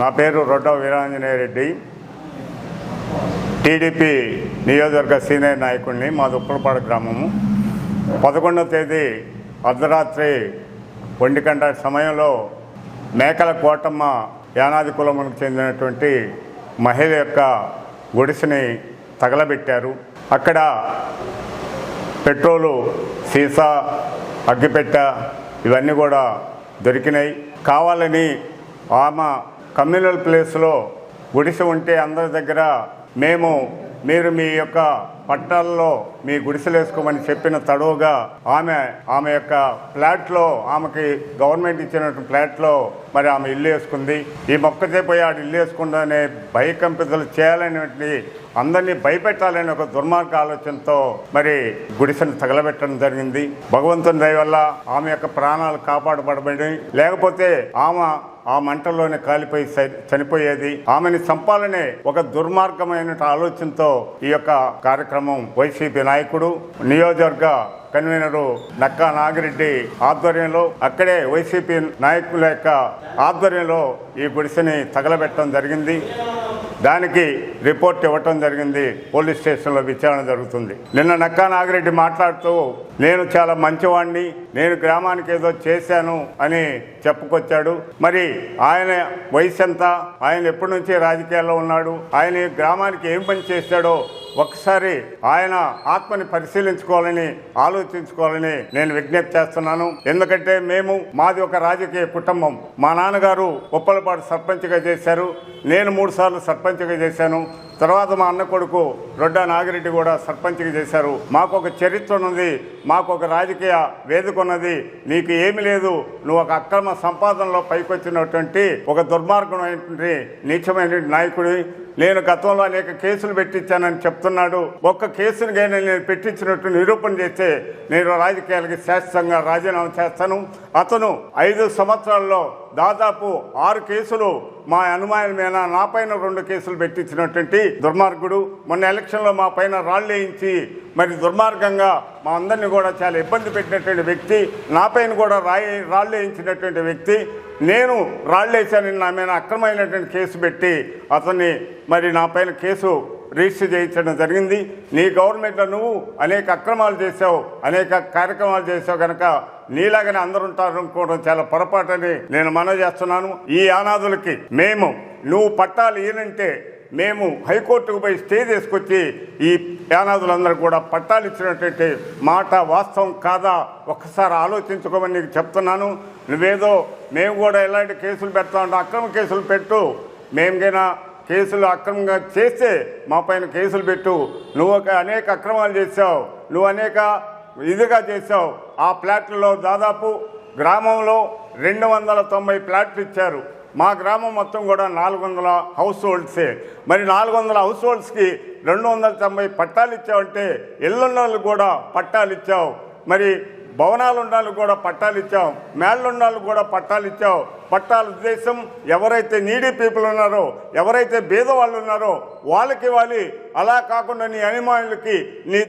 నా పేరు రొడ్డ వీరాంజనేయ రెడ్డి. టీడీపీ నియోజకవర్గ సీనియర్ నాయకుడిని మా దుప్పలపాడు గ్రామము. పదకొండవ తేదీ అర్ధరాత్రి ఒంటి గంట సమయంలో మేకల కోటమ్మ యానాది కులములకు చెందినటువంటి మహిళ యొక్క గుడిసెని తగలబెట్టారు. అక్కడ పెట్రోలు సీసా అగ్గిపెట్ట ఇవన్నీ కూడా దొరికినాయి. కావాలని ఆమె కమ్యూనల్ ప్లేస్లో గుడిసె ఉంటే అందరి దగ్గర మేము మీరు మీ యొక్క పట్టాల్లో మీ గుడిసెలు వేసుకోమని చెప్పిన తడవుగా ఆమె ఆమె యొక్క ఫ్లాట్లో ఆమెకి గవర్నమెంట్ ఇచ్చినటువంటి ఫ్లాట్లో మరి ఆమె ఇల్లు వేసుకుంది. ఈ మొక్కతే పోయి ఆడ ఇల్లు వేసుకుందనే భయకంపితలు చేయాలనేటువంటి అందరినీ భయపెట్టాలనే ఒక దుర్మార్గ ఆలోచనతో మరి గుడిసెను తగలబెట్టడం జరిగింది. భగవంతుని దయ వల్ల ఆమె యొక్క ప్రాణాలు కాపాడబడబడి లేకపోతే ఆమె ఆ మంటల్లోనే కాలిపోయి చనిపోయేది. ఆమెని చంపాలనే ఒక దుర్మార్గమైన ఆలోచనతో ఈ యొక్క కార్యక్రమం వైసీపీ నాయకుడు నియోజకవర్గ కన్వీనరు నక్కా నాగిరెడ్డి ఆధ్వర్యంలో అక్కడే వైసీపీ నాయకుల యొక్క ఆధ్వర్యంలో ఈ గుడిసెని తగలబెట్టడం జరిగింది. దానికి రిపోర్ట్ ఇవ్వటం జరిగింది. పోలీస్ స్టేషన్లో విచారణ జరుగుతుంది. నిన్న నక్కా నాగిరెడ్డి మాట్లాడుతూ నేను చాలా మంచివాణ్ణి నేను గ్రామానికి ఏదో చేశాను అని చెప్పుకొచ్చాడు. మరి ఆయన వయసు ఎంత ఆయన ఎప్పటి నుంచి రాజకీయాల్లో ఉన్నాడు? ఆయన గ్రామానికి ఏం పని చేశాడో ఒకసారి ఆయన ఆత్మని పరిశీలించుకోవాలని ఆలోచించుకోవాలని నేను విజ్ఞప్తి చేస్తున్నాను. ఎందుకంటే మేము మాది ఒక రాజకీయ కుటుంబం. మా నాన్నగారు ఉప్పలపాటు సర్పంచ్గా చేశారు. నేను మూడు సార్లు సర్పంచ్గా చేశాను. తర్వాత మా అన్న కొడుకు రొడ్డా నాగిరెడ్డి కూడా సర్పంచ్గా చేశారు. మాకు ఒక చరిత్ర ఉన్నది మాకు ఒక రాజకీయ వేదిక ఉన్నది నీకు ఏమి లేదు నువ్వు ఒక అక్రమ సంపాదనలో పైకొచ్చినటువంటి ఒక దుర్మార్గమైనటువంటి నీచమైన నాయకుడి. నేను గతంలో అనేక కేసులు పెట్టించానని చెప్తున్నాడు. ఒక్క కేసును కానీ నేను పెట్టించినట్టు నిరూపణ చేస్తే నేను రాజకీయాలకి శాశ్వతంగా రాజీనామా చేస్తాను. అతను ఐదు సంవత్సరాల్లో దాదాపు ఆరు కేసులు మా అనుమానం మీద నా పైన రెండు కేసులు పెట్టించినటువంటి దుర్మార్గుడు. మొన్న ఎలక్షన్లో మా పైన రాళ్ళు వేయించి మరి దుర్మార్గంగా మా అందరినీ కూడా చాలా ఇబ్బంది పెట్టినటువంటి వ్యక్తి నా పైన కూడా రాయి రాళ్ళు వేయించినటువంటి వ్యక్తి. నేను రాళ్ళు నా మీద అక్రమైనటువంటి కేసు పెట్టి అతన్ని మరి నా పైన కేసు రిజిస్టర్ చేయించడం జరిగింది. నీ గవర్నమెంట్లో నువ్వు అనేక అక్రమాలు చేసావు అనేక కార్యక్రమాలు చేసావు కనుక నీలాగానే అందరూ ఉంటారు అనుకోవడం చాలా పొరపాటని నేను మనవి చేస్తున్నాను. ఈ అనాథులకి మేము నువ్వు పట్టాలు ఈయనంటే మేము హైకోర్టుకు పోయి స్టే తీసుకొచ్చి ఈ యానాదులందరూ కూడా పట్టాలు ఇచ్చినటువంటి మాట వాస్తవం కాదా? ఒక్కసారి ఆలోచించుకోమని నీకు చెప్తున్నాను. నువ్వేదో మేము కూడా ఎలాంటి కేసులు పెడతామంటే అక్రమ కేసులు పెట్టు. మేమకైనా కేసులు అక్రమంగా చేస్తే మా పైన కేసులు పెట్టు. నువ్వు ఒక అనేక అక్రమాలు చేసావు నువ్వు అనేక ఇదిగా చేసావు ఆ ప్లాట్లలో దాదాపు గ్రామంలో రెండు వందల తొంభై ప్లాట్లు ఇచ్చారు. మా గ్రామం మొత్తం కూడా నాలుగు వందల హౌస్ హోల్డ్సే. మరి నాలుగు వందల హౌస్ హోల్డ్స్కి రెండు వందల తొంభై పట్టాలు ఇచ్చావంటే ఇళ్ళ కూడా పట్టాలు ఇచ్చావు. మరి భవనాలు ఉండాలి కూడా పట్టాలు ఇచ్చాం మేళ్ళుండాలి కూడా పట్టాలు ఇచ్చావు పట్టాల ఉద్దేశం ఎవరైతే నీడీ పీపుల్ ఉన్నారో ఎవరైతే పేదవాళ్ళు ఉన్నారో వాళ్ళకి ఇవ్వాలి. అలా కాకుండా నీ అనిమానులకి నీ